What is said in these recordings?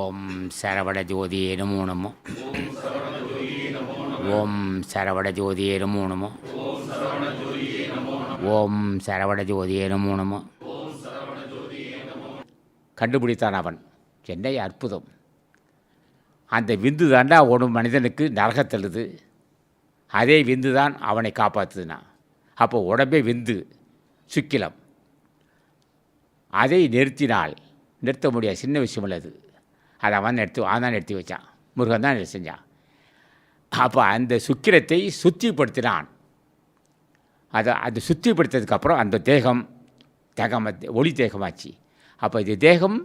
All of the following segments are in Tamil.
ஓம் சரவண ஜோதியே நமோ நமோ. ஓம் சரவண ஜோதியே நமோ நமோ. ஓம் சரவண ஜோதியே நமோ நமோ. கண்டுபிடித்தான் அவன். என்ன அற்புதம். அந்த விந்து தாண்டா ஒரு மனிதனுக்கு நரகத்தழுது. அதே விந்து தான் அவனை காப்பாற்றுதுனா அப்போ உடம்பே விந்து சுக்கிலம். அதை நிறுத்தினால் நிறுத்த முடியாது சின்ன விஷயம் இல்லை அதை அவன் எடுத்து அவன் தான் வச்சான். முருகன் தான் செஞ்சான். அப்போ அந்த சுக்கிரத்தை சுத்திப்படுத்தினான். அதை அது சுத்திப்படுத்ததுக்கப்புறம் அந்த தேகம் தேகம் ஒளி தேகமாச்சு. அப்போ இது தேகம்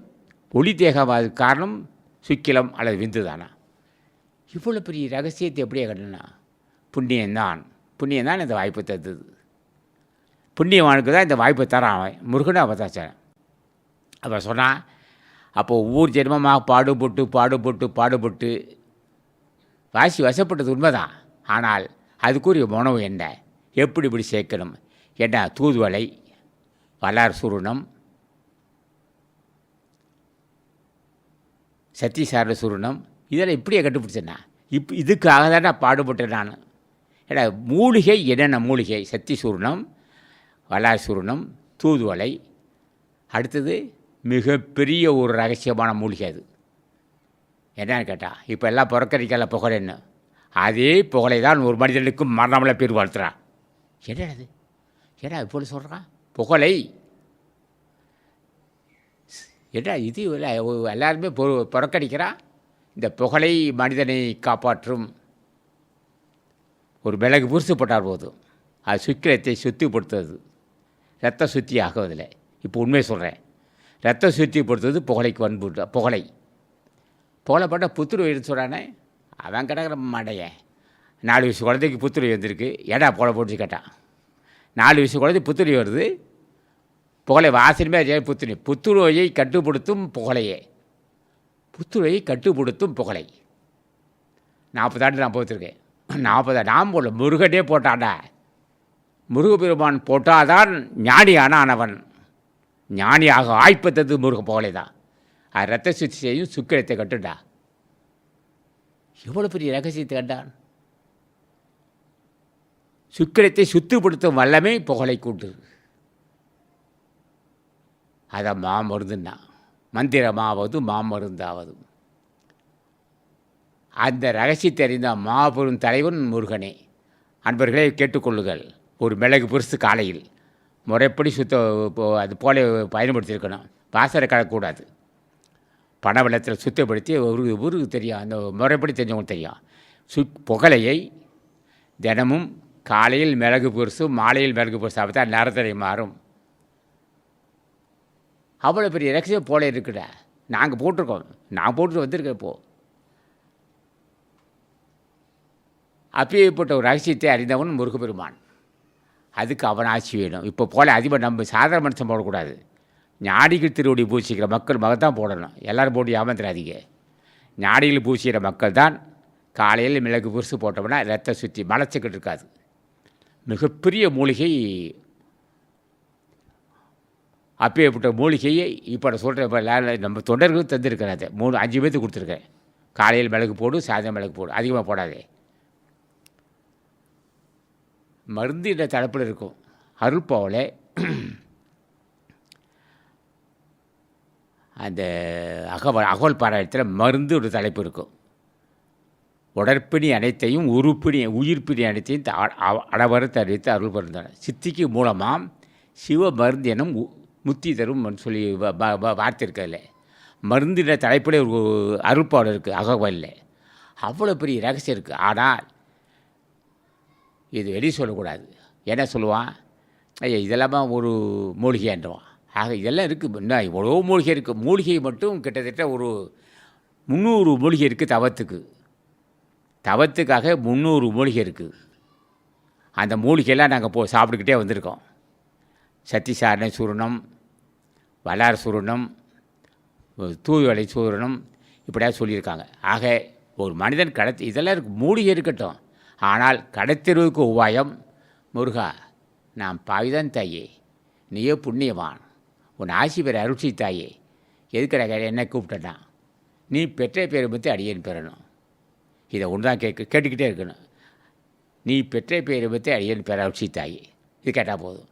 ஒளி தேகமாக காரணம் சுக்கிலம் அல்லது விந்து தானா? இவ்வளோ பெரிய ரகசியத்தை எப்படியே கண்டனா புண்ணியந்தான் புண்ணியந்தான் இந்த வாய்ப்பை தந்தது. புண்ணியவானுக்கு தான் இந்த வாய்ப்பை தரான் அவன். முருகனை அவன் தான் அப்போ சொன்னான் அப்போது ஒவ்வொரு ஜென்மமாக பாடுபட்டு பாடுபட்டு பாடுபட்டு வாசி வசப்பட்டது உண்மைதான். ஆனால் அதுக்குரிய உணவு என்ன? எப்படி இப்படி சேர்க்கணும்? என்ன? தூதுவலை வளார் சுருணம் சத்தியசார சுருணம். இதெல்லாம் இப்படியே கண்டுபிடிச்சேன்னா இப் இதுக்காக தான் நான் பாடுபட்டேன் நான். ஏடா மூலிகை என்னென்ன மூலிகை? சத்தி சுருணம் வளார் சுருணம் தூதுவலை அடுத்தது மிகப்பெரிய ஒரு ரகசியமான மூலிகை அது. என்னன்னு கேட்டால் இப்போ எல்லாம் புறக்கணிக்கல புகழேன்னு. அதே புகழை தான் ஒரு மனிதனுக்கு மரணமில்ல பேர் வாழ்த்துறான் என்ன அது ஏடா இப்படி சொல்கிறான் புகழை. என்ன இது? இல்லை, எல்லாருமே பொ புறக்கணிக்கிறான் இந்த புகழை மனிதனை காப்பாற்றும் ஒரு மிளகு புரிசு போட்டார் போதும். அது சுக்கிரத்தை சுத்திப்படுத்துறது ரத்த சுத்தி ஆகுவதில்லை இப்போ உண்மையை சொல்கிறேன் ரத்த பொறுத்தது புகழைக்கு வன்பு புகழை. புகழைப்பட்ட எடுத்து சொல்கிறானே அவன் கிடக்கிற மடைய. நாலு வயசு குழந்தைக்கு புத்துருவி வந்திருக்கு ஏடா புகழை போட்டு கேட்டான் நாலு வயசு குழந்தை புத்துருவி வருது புகழை வாசனமே அதே புத்துணி புத்துருவையை கட்டுப்படுத்தும் புகழையே. புத்துருவையை கட்டுப்படுத்தும் புகழை. நாற்பது ஆண்டு நான் போத்திருக்கேன். நாற்பது நாம் போடல முருகனே போட்டான்டா. முருகப்பெருமான் போட்டாதான் ஞானியான ஆனவன் ஞானியாக ஆய்ப்பத்தது முருக புகழை தான் அது ரத்த சுத்தி செய்யும் சுக்கிரத்தை கட்டுண்டா. எவ்வளோ பெரிய ரகசியத்தை கண்டான். சுக்கிரத்தை சுத்துப்படுத்தும் வல்லமே புகழை கூட்டு அதை மாமருந்துன்னா மந்திரமாவது மாமருந்தாவது அந்த ரகசியத்தை அறிந்த மாபெரும் தலைவன் முருகனே அன்பர்களே கேட்டுக்கொள்ளுங்கள். ஒரு மிளகு பெருசு காலையில். முறைப்படி சுத்த அது போல பயன்படுத்தியிருக்கணும். பாசரை கலக்கக்கூடாது. பண வெள்ளத்தில் சுத்தப்படுத்தி ஒரு ஊருக்கு தெரியும் அந்த முறைப்படி தெரிஞ்சவங்களுக்கு தெரியும். சு புகழையை தினமும் காலையில் மிளகு பெருசு மாலையில் மிளகு பெருசு அப்போ தான் நேரத்தடை மாறும். அவ்வளோ பெரிய ரகசியம் போல இருக்குடா. நாங்கள் போட்டிருக்கோம். நான் போட்டு வந்திருக்கேன் இப்போது அப்பேற்பட்ட ஒரு ரகசியத்தை அறிந்தவன் முருகப்பெருமான். அதுக்கு அவன் ஆட்சி வேணும். இப்போ போல அதிபர் நம்ம சாதாரண மனுஷன் போடக்கூடாது. ஞாடிகள் திருவடி பூசிக்கிற மக்கள் மகத்தான் போடணும். எல்லோரும் போட்டு ஏமாந்துடாதீங்க ஞாடிகள் பூசிக்கிற மக்கள் தான் காலையில் மிளகு புரிசு போட்டோம்னா ரத்த சுற்றி மலச்சிக்கிட்டு இருக்காது. மிகப்பெரிய மூலிகை அப்பேற்பட்ட மூலிகையை இப்போ நான் இப்போ நம்ம தொண்டர்களும் தந்திருக்கிறேன் அதை மூணு அஞ்சு பேர்த்து கொடுத்துருக்கேன். காலையில் மிளகு போடு சாயந்தரம் மிளகு போடு. அதிகமாக போடாதே. மருந்து என்ற தலைப்பில் இருக்கும். அருள்பாவில் அந்த அகவல் அகவல் பாராயணத்தில் மருந்து ஒரு தலைப்பு இருக்கும். உடற்பிணி அனைத்தையும் உருப்பிணி உயிர்ப்பிணி அனைத்தையும் த- அ- அறிவித்து அருள் பிறந்தார் சித்திக்கு மூலமாக சிவ மருந்து எனும் உ- முத்தி தரும் சொல்லி வ- வ- வ- வார்த்தை இருக்கிறதுல மருந்தின தலைப்பில் ஒரு அருள்பாடு இருக்குது அகவலில். அவ்வளோ பெரிய ரகசியம் இருக்குது ஆனால் இது வெளியே சொல்லக்கூடாது. என்ன சொல்லுவான்? ஐயா இதெல்லாமா ஒரு மூலிகைன்றவான் ஆக இதெல்லாம் இருக்குது என்ன எவ்வளோ மூலிகை இருக்குது மூலிகை மட்டும் கிட்டத்தட்ட ஒரு முந்நூறு மூலிகை இருக்குது தவத்துக்கு. தவத்துக்காக முந்நூறு மூலிகை இருக்குது அந்த மூலிகையெல்லாம் நாங்கள் போ சாப்பிட்டுக்கிட்டே வந்திருக்கோம். சத்திசாரண சூரணம் வளார் சூரணம் தூய்வலை சூரணம் இப்படியா சொல்லியிருக்காங்க. ஆக ஒரு மனிதன் கடத்தி இதெல்லாம் இருக்கு. மூலிகை இருக்கட்டும். ஆனால் கடைத்தெருவுக்கு உபாயம் முருகா நான் பாவிதான் தாயே. நீயே புண்ணியவான். உன் ஆசி பெற அருட்சி தாயே. எதுக்குற என்ன கூப்பிட்டேன்னா? நீ பெற்ற பேரை பற்றி அடியேன் பெறணும். இதை ஒன்று தான் கேட்க கேட்டுக்கிட்டே இருக்கணும். நீ பெற்ற பேரை பற்றி அடியேன் பெற அருட்சி தாயி. இது கேட்டால் போதும்.